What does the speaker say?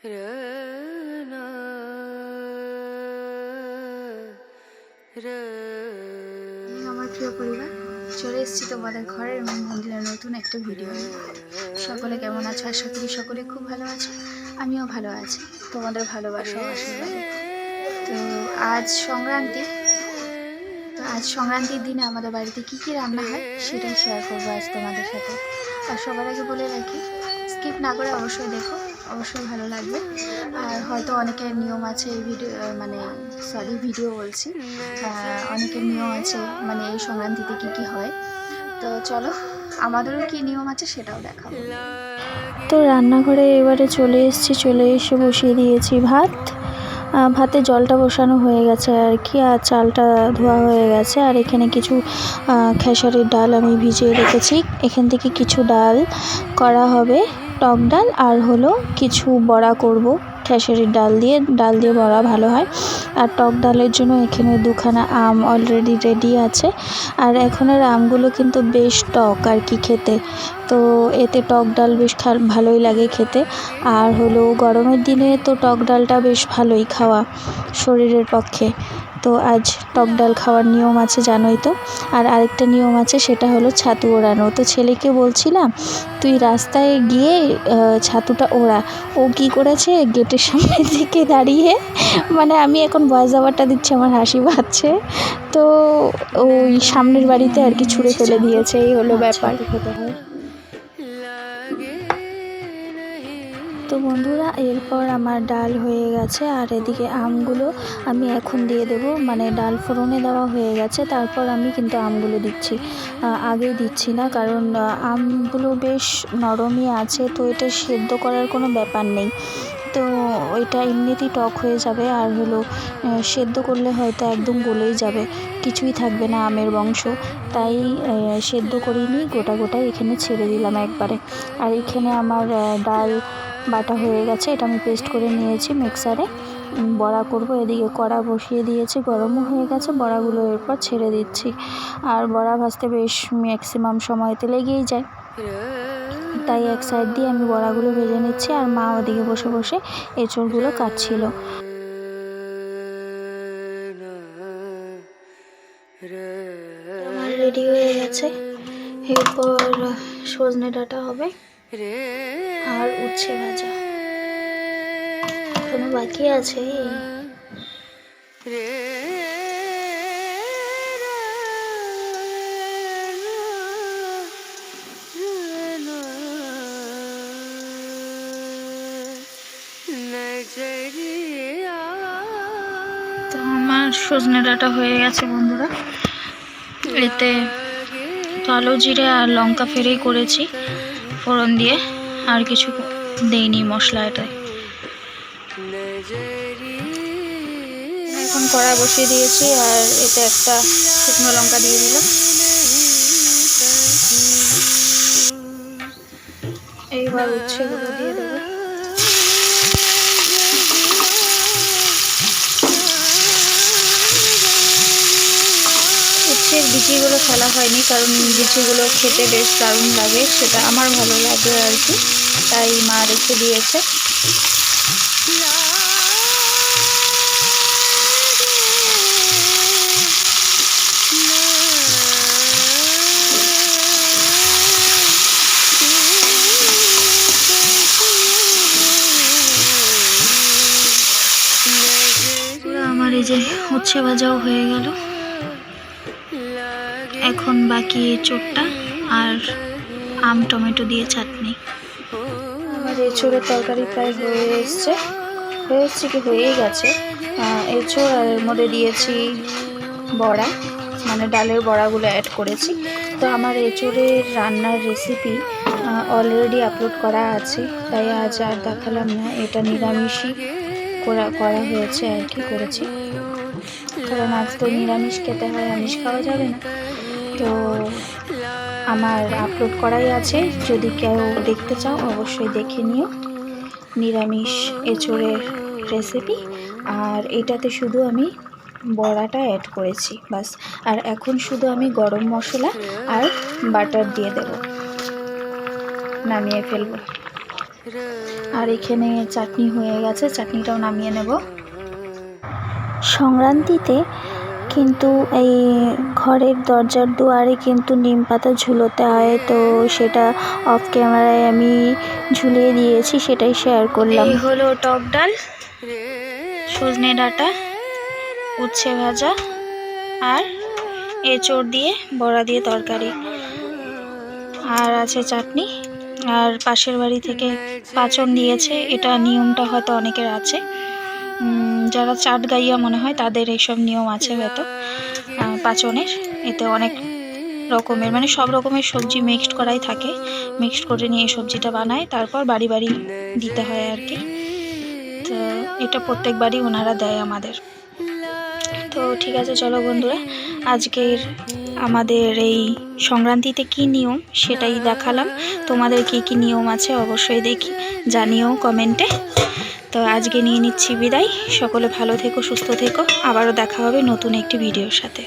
আমি আমার প্রিয় পরিবার, চলে এসেছি তোমাদের ঘরের এবং মন্দিরের নতুন একটা ভিডিও সকলে কেমন আছো? আশা করি সকলে খুব ভালো আছো। আমিও ভালো আছি। তোমাদের ভালোবাসা আশীর্বাদে। তো আজ সংক্রান্তি। তো আজ সংক্রান্তির দিনে আমাদের বাড়িতে কী কী রান্না হয়, সেটাই শেয়ার করব আজ তোমাদের সাথে। আর সবার আগে বলে রাখি স্কিপ না করে অবশ্যই দেখো। অবশ্যই ভালো লাগবে। আর হয়তো অনেকের নিয়ম আছে এই ভিডিও মানে সরি ভিডিও বলছি। অনেকের নিয়ম আছে মানে এই সংক্রান্তিতে কী কী হয়। তো চলো, আমাদেরও কী নিয়ম আছে সেটাও দেখাবো। তো রান্নাঘরে এবারে চলে এসেছি, চলে এসে বসিয়ে দিয়েছি ভাত। ভাতে জলটা বসানো হয়ে গেছে আর কি, আর চালটা ধোয়া হয়ে গেছে। আর এখানে কিছু খেসারির ডাল আমি ভিজিয়ে রেখেছি। এখান থেকে কিছু ডাল করা হবে। টক ডাল আর হলো কিছু বড়া করব। খেসারির ডাল দিয়ে ডাল দিয়ে বড়া ভালো হয়। আর টক ডালের জন্য এখানে দুখানা আম অলরেডি রেডি আছে। আর এখনের আমগুলো কিন্তু বেশ টক আর কি খেতে। তো এতে টক ডাল বেশ ভালোই লাগে খেতে। আর হলো গরমের দিনে তো টক ডালটা বেশ ভালোই খাওয়া শরীরের পক্ষে। তো আজ টক ডাল খাওয়ার নিয়ম আছে, জানোই তো। আর আরেকটা নিয়ম আছে, সেটা হলো ছাতু ওড়ানো। তো ছেলেকে বলছিলাম, তুই রাস্তায় গিয়ে ছাতুটা ওড়া। ও কি করেছে? গেটের সামনের দিকে দাঁড়িয়ে মানে আমি এখন ভয়েস ওভারটা দিচ্ছি, আমার হাসি পাচ্ছে। তো ওই সামনের বাড়িতে আর কি ছুঁড়ে ফেলে দিয়েছে, এই হলো ব্যাপার। তো বন্ধুরা, এরপর আমার ডাল হয়ে গেছে আর এদিকে আমগুলো আমি এখন দিয়ে দেব। মানে ডাল ফোড়নে দেওয়া হয়ে গেছে, তারপর আমি কিন্তু আমগুলো দিচ্ছি। আগে দিচ্ছি না, কারণ আমগুলো বেশ নরমই আছে, তো এটা সেদ্ধ করার কোনো ব্যাপার নেই। তো ওইটা এমনিতেই টক হয়ে যাবে আর হলো সেদ্ধ করলে হয়তো একদম গলেই যাবে। কিছুই থাকবে না আমের বংশ। তাই সেদ্ধ করিনি, গোটা গোটাই এখানে ছেড়ে দিলাম একবারে। আর এখানে আমার ডাল বাটা হয়ে গেছে, এটা আমি পেস্ট করে নিয়েছি মিক্সারে বড়া করব, এদিকে কড়া বসিয়ে দিয়েছি, গরমও হয়ে গেছে, বড়াগুলো এরপর ছেড়ে দিচ্ছি। আর বড়া ভাজতে বেশ ম্যাক্সিমাম সময় তো লেগেই যায়। তাই এক সাইড দিয়ে আমি বড়াগুলো ভেজে নিচ্ছি, আর মা ওদিকে বসে বসে এঁচড়গুলো কাটছিল। আমার রেডি হয়ে গেছে। এরপর সজনে ডাঁটা হবে। আর উচ্ছে ভাজা। এখনও বাকি আছে। তো আমার সজনে ডাঁটা হয়ে গেছে বন্ধুরা। এতে কালো জিরে আর লঙ্কা ফেরেই করেছি ফোড়ন দিয়ে। আর কিছু দেইনি মশলা এটায় এখন কড়া বসিয়ে দিয়েছি আর এতে একটা শুকনো লঙ্কা দিয়ে দিলাম। এইবার উচ্ছেগুলো দিয়ে দেবো। বিচিগুলো ফেলা হয়নি, কারণ বিচিগুলো খেতে বেশ দারুণ লাগে, সেটা আমার ভালো লাগে আর কি। তাই মা রেখে দিয়েছে। আমার এই যে উচ্ছে ভাজাও হয়ে গেল। এখন বাকি চোটটা আর আম, টমেটো দিয়ে চাটনি। এঁচোড়ের তরকারি প্রায় হয়ে এসছে। হয়ে এসছে কি হয়েই গেছে। এঁচোড় আর এর মধ্যে দিয়েছি বড়া মানে ডালের বড়াগুলো অ্যাড করেছি। তো আমার এঁচোড়ের রান্নার রেসিপি অলরেডি আপলোড করা আছে। তাই আজ আর দেখালাম না। এটা নিরামিষই করা করা হয়েছে আর কি করেছি। কারণ আজ তো নিরামিষ খেতে হয়, আমিষ খাওয়া যাবে না। তো আমার আপলোড করাই আছে। যদি কেউ দেখতে চাও, অবশ্যই দেখে নিও। নিরামিষ এঁচোড়ের রেসিপি আর এটাতে শুধু আমি বড়াটা অ্যাড করেছি বাস আর এখন শুধু আমি গরম মশলা আর বাটার দিয়ে দেব। নামিয়ে ফেলব। আর এখানে চাটনি হয়ে গেছে, চাটনিটাও নামিয়ে নেব। সংক্রান্তিতে কিন্তু এই ঘরের দরজার দুয়ারে কিন্তু নিম পাতা ঝুলোতে হয়, তো সেটা অফ ক্যামেরায় আমি ঝুলিয়ে দিয়েছি, সেটাই শেয়ার করলাম। হলো টক ডাল, সজনে ডাঁটা, উচ্ছে ভাজা আর এঁচড় দিয়ে বড়া দিয়ে তরকারি। আর আছে চাটনি, আর পাশের বাড়ি থেকে পাচন দিয়েছে, এটা নিয়মটা হয়তো অনেকের আছে। যারা চাট গাইয়া মনে হয়, তাদের এইসব নিয়ম আছে হয়তো। পাচনের। এতে অনেক রকমের মানে সব রকমের সবজি মিক্সড করাই থাকে। মিক্সড করে নিয়ে সবজিটা বানায়, তারপর বাড়ি বাড়ি দিতে হয় আর কি। তো এটা প্রত্যেকবারই ওনারা দেয় আমাদের। তো ঠিক আছে, চলো বন্ধুরা, আজকের আমাদের এই সংক্রান্তিতে কি নিয়ম সেটাই দেখালাম। তোমাদের কি কি নিয়ম আছে অবশ্যই দেখি, জানিও কমেন্টে। তো আজকে নিয়ে নিচ্ছি বিদায়। সকলে ভালো থেকো, সুস্থ থেকো। আবারও দেখা হবে নতুন একটি ভিডিওর সাথে।